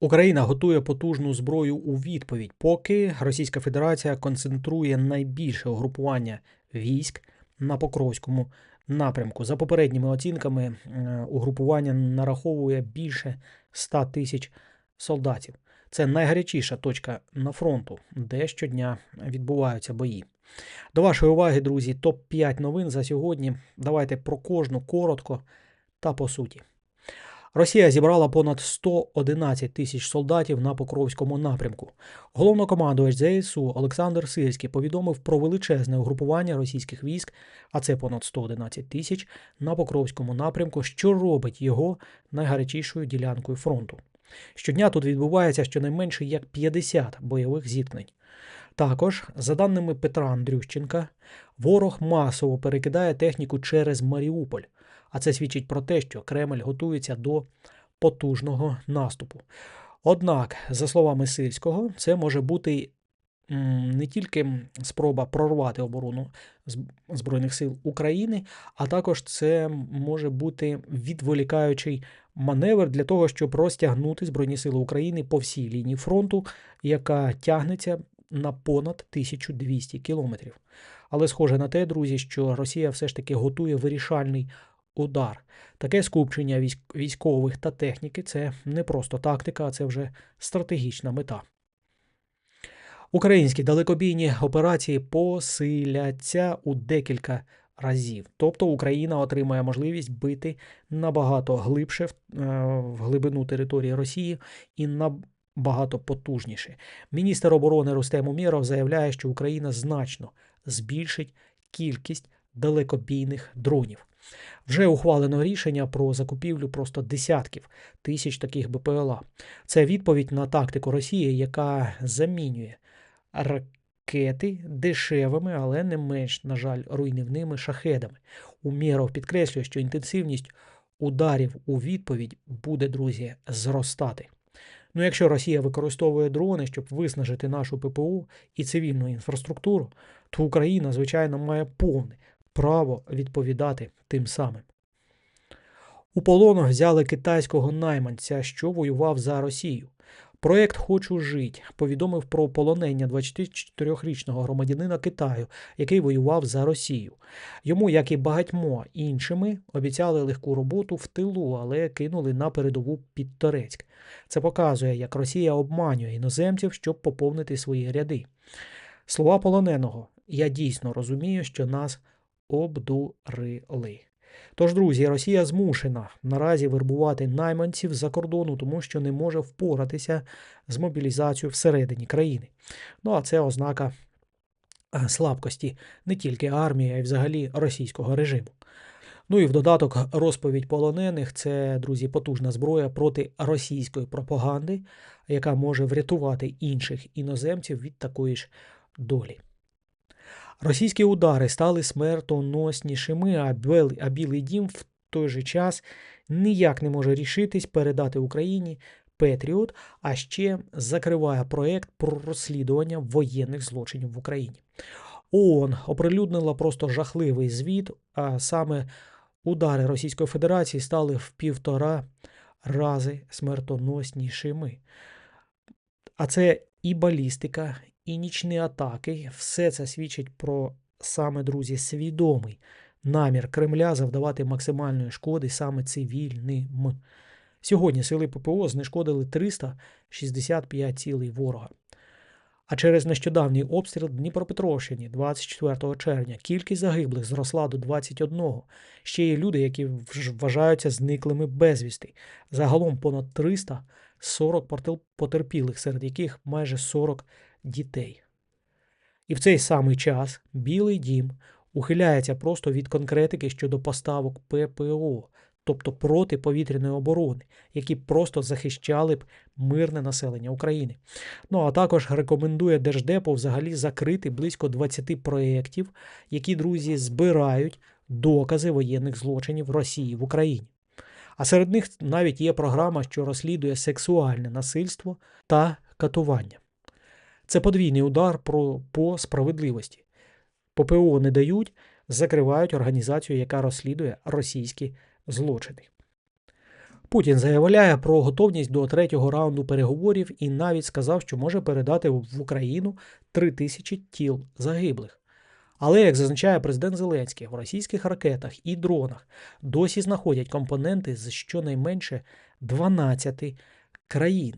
Україна готує потужну зброю у відповідь, поки Російська Федерація концентрує найбільше угрупування військ на Покровському напрямку. За попередніми оцінками, е, угрупування нараховує більше 100 тисяч солдатів. Це найгарячіша точка на фронту, де щодня відбуваються бої. До вашої уваги, друзі, топ-5 новин за сьогодні. Давайте про кожну коротко та по суті. Росія зібрала понад 111 тисяч солдатів на Покровському напрямку. Головнокомандувач ЗСУ Олександр Сирський повідомив про величезне угрупування російських військ, а це понад 111 тисяч, на Покровському напрямку, що робить його найгарячішою ділянкою фронту. Щодня тут відбувається щонайменше як 50 бойових зіткнень. Також, за даними Петра Андрющенка, ворог масово перекидає техніку через Маріуполь, а це свідчить про те, що Кремль готується до потужного наступу. Однак, за словами Сирського, це може бути не тільки спроба прорвати оборону Збройних сил України, а також це може бути відволікаючий маневр для того, щоб розтягнути Збройні сили України по всій лінії фронту, яка тягнеться на понад 1200 кілометрів. Але схоже на те, друзі, що Росія все ж таки готує вирішальний удар. Таке скупчення військових та техніки це не просто тактика, а це вже стратегічна мета. Українські далекобійні операції посиляться у декілька разів. Тобто Україна отримає можливість бити набагато глибше в, е, глибину території Росії і набагато потужніше. Міністр оборони Рустем Умєров заявляє, що Україна значно збільшить кількість далекобійних дронів. Вже ухвалено рішення про закупівлю просто десятків тисяч таких БПЛА. Це відповідь на тактику Росії, яка замінює ракети дешевими, але не менш, на жаль, руйнівними шахедами. Умєров підкреслює, що інтенсивність ударів у відповідь буде, друзі, зростати. Ну, якщо Росія використовує дрони, щоб виснажити нашу ППО і цивільну інфраструктуру, то Україна, звичайно, має повне право відповідати тим самим. У полон взяли китайського найманця, що воював за Росію. Проект Хочу жить повідомив про полонення 24-річного громадянина Китаю, який воював за Росію. Йому, як і багатьма іншими, обіцяли легку роботу в тилу, але кинули на передову під Торецьк. Це показує, як Росія обманює іноземців, щоб поповнити свої ряди. Слова полоненого: я дійсно розумію, що нас обдурили. Тож, друзі, Росія змушена наразі вербувати найманців за кордону, тому що не може впоратися з мобілізацією всередині країни. Ну а це ознака е, слабкості не тільки армії, а й взагалі російського режиму. Ну і в додаток розповідь полонених це, друзі, потужна зброя проти російської пропаганди, яка може врятувати інших іноземців від такої ж долі. Російські удари стали смертоноснішими, а Бел- а Білий дім в той же час ніяк не може рішитись передати Україні Петріот, а ще закриває проект про розслідування воєнних злочинів в Україні. ООН оприлюднила просто жахливий звіт, а саме удари Російської Федерації стали в півтора рази смертоноснішими. А це і балістика, і нічні атаки. Все це свідчить про саме, друзі, свідомий намір Кремля завдавати максимальної шкоди саме цивільним. Сьогодні сили ППО знешкодили 365 цілей ворога. А через нещодавній обстріл Дніпропетровщині 24 червня кількість загиблих зросла до 21. Ще є люди, які вважаються зниклими безвісти. Загалом понад 340 портел- потерпілих, серед яких майже 40 дітей. І в цей самий час Білий дім ухиляється просто від конкретики щодо поставок ППО, тобто протиповітряної оборони, які просто захищали б мирне населення України. Ну а також рекомендує Держдепу взагалі закрити близько 20 проєктів, які друзі збирають докази воєнних злочинів Росії в Україні. А серед них навіть є програма, що розслідує сексуальне насильство та катування. Це подвійний удар про, по справедливості. ППО не дають, закривають організацію, яка розслідує російські злочини. Путін заявляє про готовність до третього раунду переговорів і навіть сказав, що може передати в Україну 3 тисячі тіл загиблих. Але, як зазначає президент Зеленський, в російських ракетах і дронах досі знаходять компоненти з щонайменше 12 країн.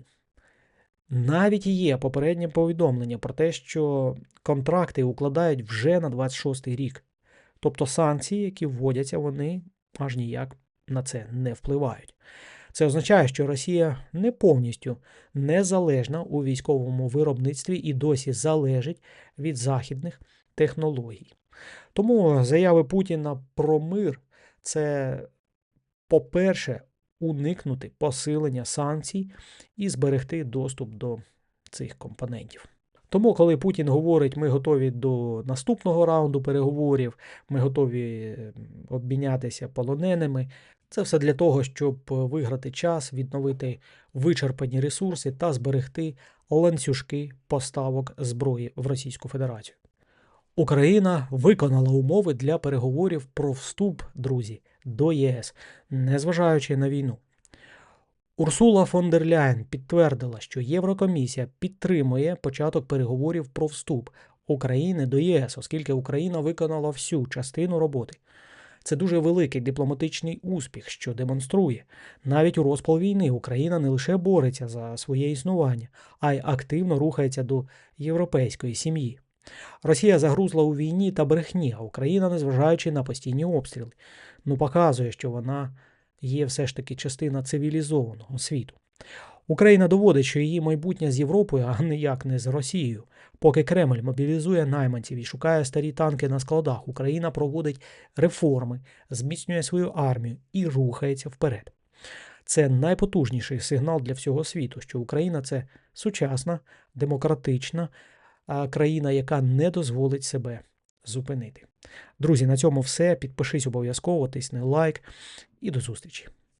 Навіть є попереднє повідомлення про те, що контракти укладають вже на 26 рік. Тобто санкції, які вводяться, вони аж ніяк на це не впливають. Це означає, що Росія не повністю незалежна у військовому виробництві і досі залежить від західних технологій. Тому заяви Путіна про мир це, по-перше, уникнути посилення санкцій і зберегти доступ до цих компонентів. Тому, коли Путін говорить, ми готові до наступного раунду переговорів, ми готові обмінятися полоненими, це все для того, щоб виграти час, відновити вичерпані ресурси та зберегти ланцюжки поставок зброї в Російську Федерацію. Україна виконала умови для переговорів про вступ, друзі, до ЄС, незважаючи на війну. Урсула фон дер Ляєн підтвердила, що Єврокомісія підтримує початок переговорів про вступ України до ЄС, оскільки Україна виконала всю частину роботи. Це дуже великий дипломатичний успіх, що демонструє, навіть у розпал війни Україна не лише бореться за своє існування, а й активно рухається до європейської сім'ї. Росія загрузла у війні та брехні, а Україна, незважаючи на постійні обстріли, ну показує, що вона є все ж таки частина цивілізованого світу. Україна доводить, що її майбутнє з Європою, а ніяк не з Росією. Поки Кремль мобілізує найманців і шукає старі танки на складах, Україна проводить реформи, зміцнює свою армію і рухається вперед. Це найпотужніший сигнал для всього світу, що Україна це сучасна, демократична країна, яка не дозволить себе зупинити. Друзі, на цьому все. Підпишись обов'язково, тисни лайк і до зустрічі.